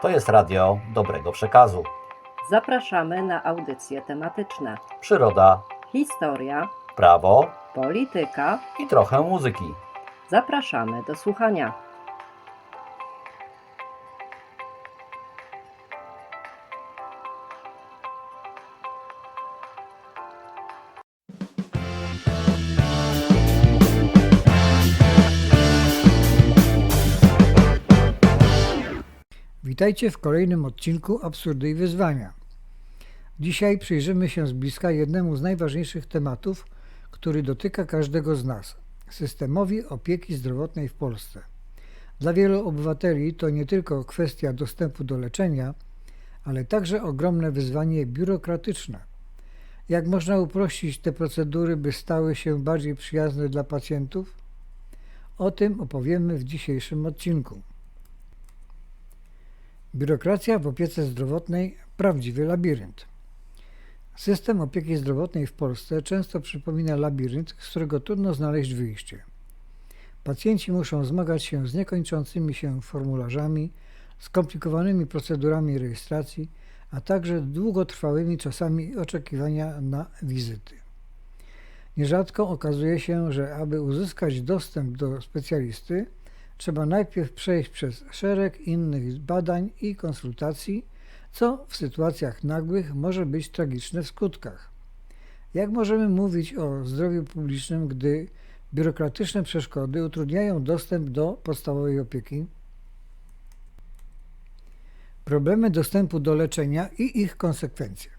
To jest radio dobrego przekazu. Zapraszamy na audycje tematyczne. Przyroda, Historia, prawo polityka. i trochę muzyki. Zapraszamy do słuchania. Witajcie w kolejnym odcinku Absurdy i Wyzwania. Dzisiaj przyjrzymy się z bliska jednemu z najważniejszych tematów, który dotyka każdego z nas systemowi opieki zdrowotnej w Polsce. Dla wielu obywateli to nie tylko kwestia dostępu do leczenia, ale także ogromne wyzwanie biurokratyczne. Jak można uprościć te procedury, by stały się bardziej przyjazne dla pacjentów? O tym opowiemy w dzisiejszym odcinku. Biurokracja w opiece zdrowotnej prawdziwy labirynt. System opieki zdrowotnej w Polsce często przypomina labirynt, z którego trudno znaleźć wyjście. Pacjenci muszą zmagać się z niekończącymi się formularzami, skomplikowanymi procedurami rejestracji, a także długotrwałymi czasami oczekiwania na wizyty. Nierzadko okazuje się, że aby uzyskać dostęp do specjalisty, trzeba najpierw przejść przez szereg innych badań i konsultacji, co w sytuacjach nagłych może być tragiczne w skutkach. Jak możemy mówić o zdrowiu publicznym, gdy biurokratyczne przeszkody utrudniają dostęp do podstawowej opieki? Problemy dostępu do leczenia i ich konsekwencje.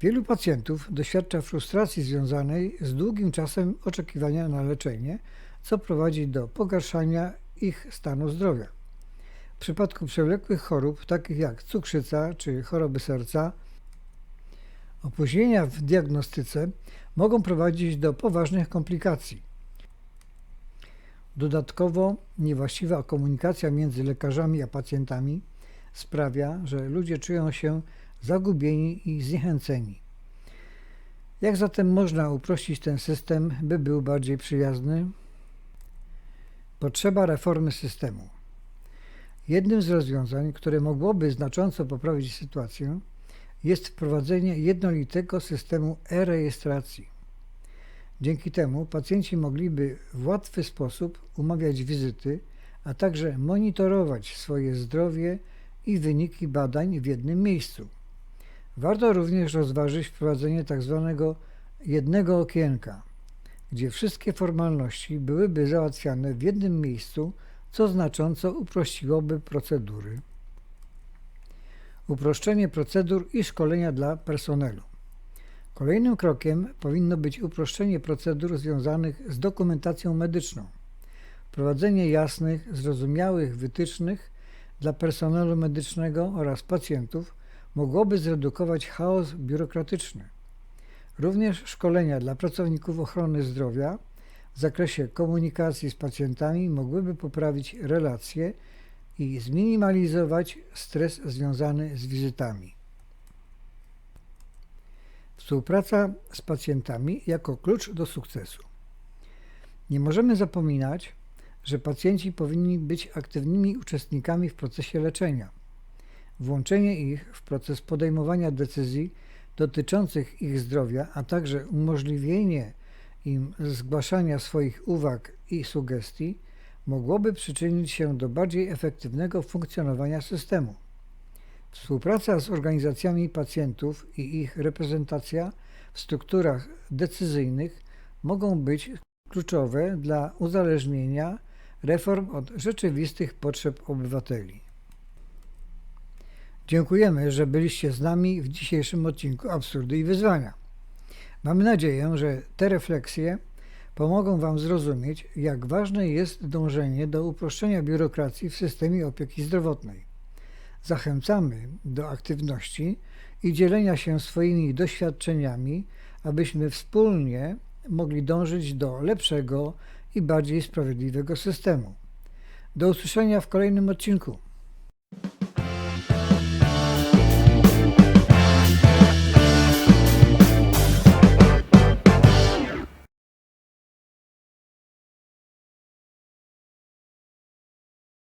Wielu pacjentów doświadcza frustracji związanej z długim czasem oczekiwania na leczenie, co prowadzi do pogarszania ich stanu zdrowia. W przypadku przewlekłych chorób, takich jak cukrzyca czy choroby serca, opóźnienia w diagnostyce mogą prowadzić do poważnych komplikacji. Dodatkowo niewłaściwa komunikacja między lekarzami a pacjentami sprawia, że ludzie czują się zagubieni i zniechęceni. Jak zatem można uprościć ten system, by był bardziej przyjazny? Potrzeba reformy systemu. Jednym z rozwiązań, które mogłoby znacząco poprawić sytuację, jest wprowadzenie jednolitego systemu e-rejestracji. Dzięki temu pacjenci mogliby w łatwy sposób umawiać wizyty, a także monitorować swoje zdrowie i wyniki badań w jednym miejscu. Warto również rozważyć wprowadzenie tzw. jednego okienka, gdzie wszystkie formalności byłyby załatwiane w jednym miejscu, co znacząco uprościłoby procedury. Uproszczenie procedur i szkolenia dla personelu. Kolejnym krokiem powinno być uproszczenie procedur związanych z dokumentacją medyczną. Wprowadzenie jasnych, zrozumiałych wytycznych dla personelu medycznego oraz pacjentów mogłoby zredukować chaos biurokratyczny. Również szkolenia dla pracowników ochrony zdrowia w zakresie komunikacji z pacjentami mogłyby poprawić relacje i zminimalizować stres związany z wizytami. Współpraca z pacjentami jako klucz do sukcesu. Nie możemy zapominać, że pacjenci powinni być aktywnymi uczestnikami w procesie leczenia. Włączenie ich w proces podejmowania decyzji dotyczących ich zdrowia, a także umożliwienie im zgłaszania swoich uwag i sugestii mogłoby przyczynić się do bardziej efektywnego funkcjonowania systemu. Współpraca z organizacjami pacjentów i ich reprezentacja w strukturach decyzyjnych mogą być kluczowe dla uzależnienia reform od rzeczywistych potrzeb obywateli. Dziękujemy, że byliście z nami w dzisiejszym odcinku Absurdy i Wyzwania. Mamy nadzieję, że te refleksje pomogą Wam zrozumieć, jak ważne jest dążenie do uproszczenia biurokracji w systemie opieki zdrowotnej. Zachęcamy do aktywności i dzielenia się swoimi doświadczeniami, abyśmy wspólnie mogli dążyć do lepszego i bardziej sprawiedliwego systemu. Do usłyszenia w kolejnym odcinku.